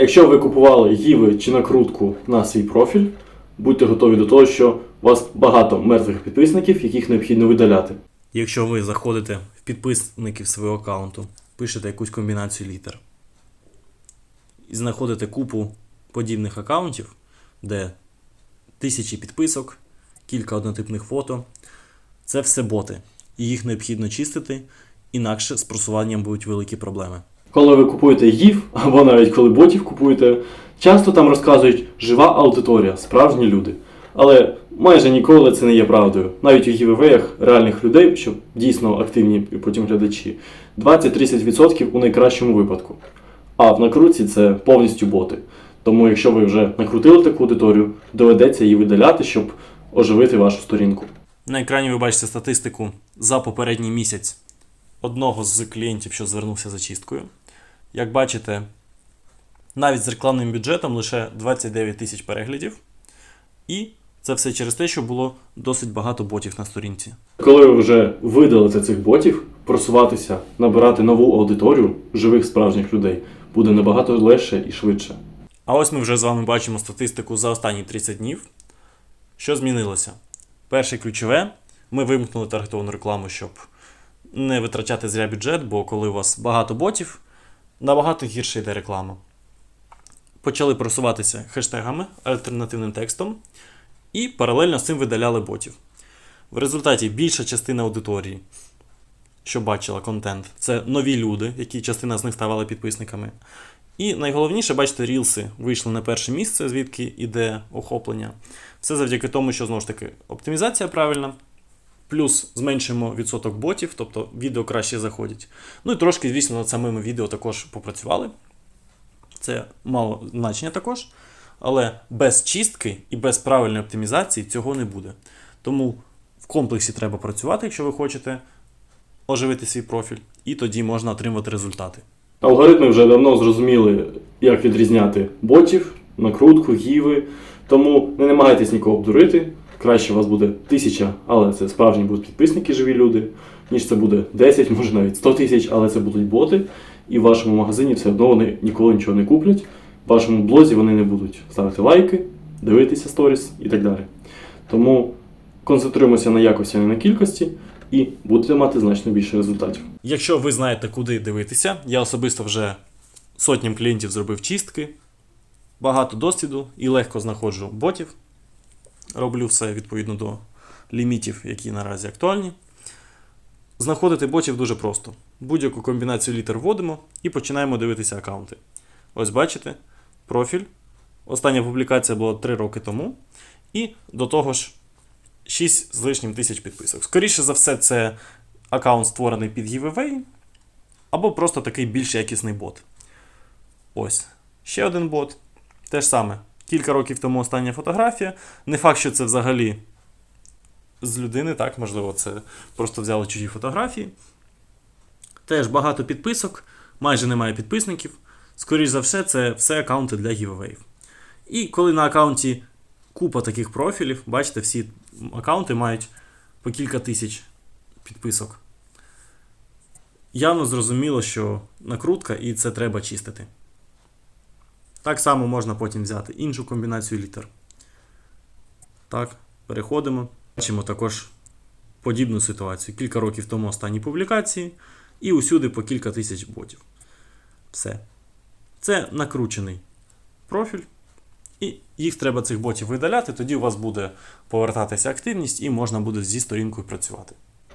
Якщо ви купували гіви чи накрутку на свій профіль, будьте готові до того, що у вас багато мертвих підписників, яких необхідно видаляти. Якщо ви заходите в підписників свого аккаунту, пишете якусь комбінацію літер і знаходите купу подібних аккаунтів, де тисячі підписок, кілька однотипних фото, це все боти, і їх необхідно чистити, інакше з просуванням будуть великі проблеми. Коли ви купуєте гів, або навіть коли ботів купуєте, часто там розказують жива аудиторія, справжні люди. Але майже ніколи це не є правдою. Навіть у гівевеях реальних людей, що дійсно активні потім глядачі, 20-30% у найкращому випадку. А в накрутці це повністю боти. Тому, якщо ви вже накрутили таку аудиторію, доведеться її видаляти, щоб оживити вашу сторінку. На екрані ви бачите статистику за попередній місяць одного з клієнтів, що звернувся за чисткою. Як бачите, навіть з рекламним бюджетом лише 29 тисяч переглядів. І це все через те, що було досить багато ботів на сторінці. Коли ви вже видалите цих ботів, просуватися, набирати нову аудиторію живих справжніх людей буде набагато легше і швидше. А ось ми вже з вами бачимо статистику за останні 30 днів. Що змінилося? Перше ключове, ми вимкнули таргетовану рекламу, щоб не витрачати зря бюджет, бо коли у вас багато ботів, набагато гірше йде реклама. Почали просуватися хештегами, альтернативним текстом, і паралельно з цим видаляли ботів. В результаті більша частина аудиторії, що бачила контент, це нові люди, які частина з них ставали підписниками. І найголовніше, бачите, рілси вийшли на перше місце, звідки йде охоплення. Все завдяки тому, що знову ж таки оптимізація правильна. Плюс зменшуємо відсоток ботів, тобто відео краще заходять. Ну і трошки, звісно, над самими відео також попрацювали. Це мало значення також. Але без чистки і без правильної оптимізації цього не буде. Тому в комплексі треба працювати, якщо ви хочете оживити свій профіль, і тоді можна отримати результати. Алгоритми вже давно зрозуміли, як відрізняти ботів, накрутку, гіви. Тому не намагайтесь нікого обдурити. Краще у вас буде тисяча, але це справжні будуть підписники, живі люди, ніж це буде 10, може навіть 100 тисяч, але це будуть боти. І в вашому магазині все одно вони ніколи нічого не куплять. В вашому блозі вони не будуть ставити лайки, дивитися сторіс і так далі. Тому концентруємося на якості, а не на кількості, і будете мати значно більше результатів. Якщо ви знаєте, куди дивитися, я особисто вже сотням клієнтів зробив чистки, багато досвіду і легко знаходжу ботів. Роблю все відповідно до лімітів, які наразі актуальні. Знаходити ботів дуже просто. Будь-яку комбінацію літер вводимо і починаємо дивитися аккаунти. Ось бачите, профіль. Остання публікація була 3 роки тому. І до того ж 6 з лишнім тисяч підписок. Скоріше за все, це аккаунт створений під giveaway, або просто такий більш якісний бот. Ось. Ще один бот. Те ж саме. Кілька років тому остання фотографія. Не факт, що це взагалі з людини, так, можливо, це просто взяли чужі фотографії. Теж багато підписок, майже немає підписників. Скоріше за все, це все аккаунти для гівевеїв. І коли на аккаунті купа таких профілів, бачите, всі аккаунти мають по кілька тисяч підписок. Явно зрозуміло, що накрутка і це треба чистити. Так само можна потім взяти іншу комбінацію літер. Так, переходимо. Бачимо також подібну ситуацію. Кілька років тому останні публікації, і усюди по кілька тисяч ботів. Все. Це накручений профіль. І їх треба цих ботів видаляти, тоді у вас буде повертатися активність і можна буде зі сторінкою працювати.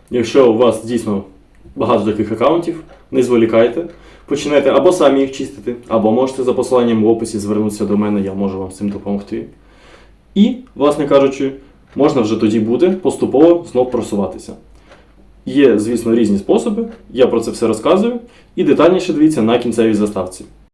Якщо у вас дійсно багато таких аккаунтів, не зволікайте. Починайте або самі їх чистити, або можете за посиланням в описі звернутися до мене, я можу вам з цим допомогти. І, власне кажучи, можна вже тоді буде поступово знов просуватися. Є, звісно, різні способи, я про це все розказую, і детальніше дивіться на кінцевій заставці.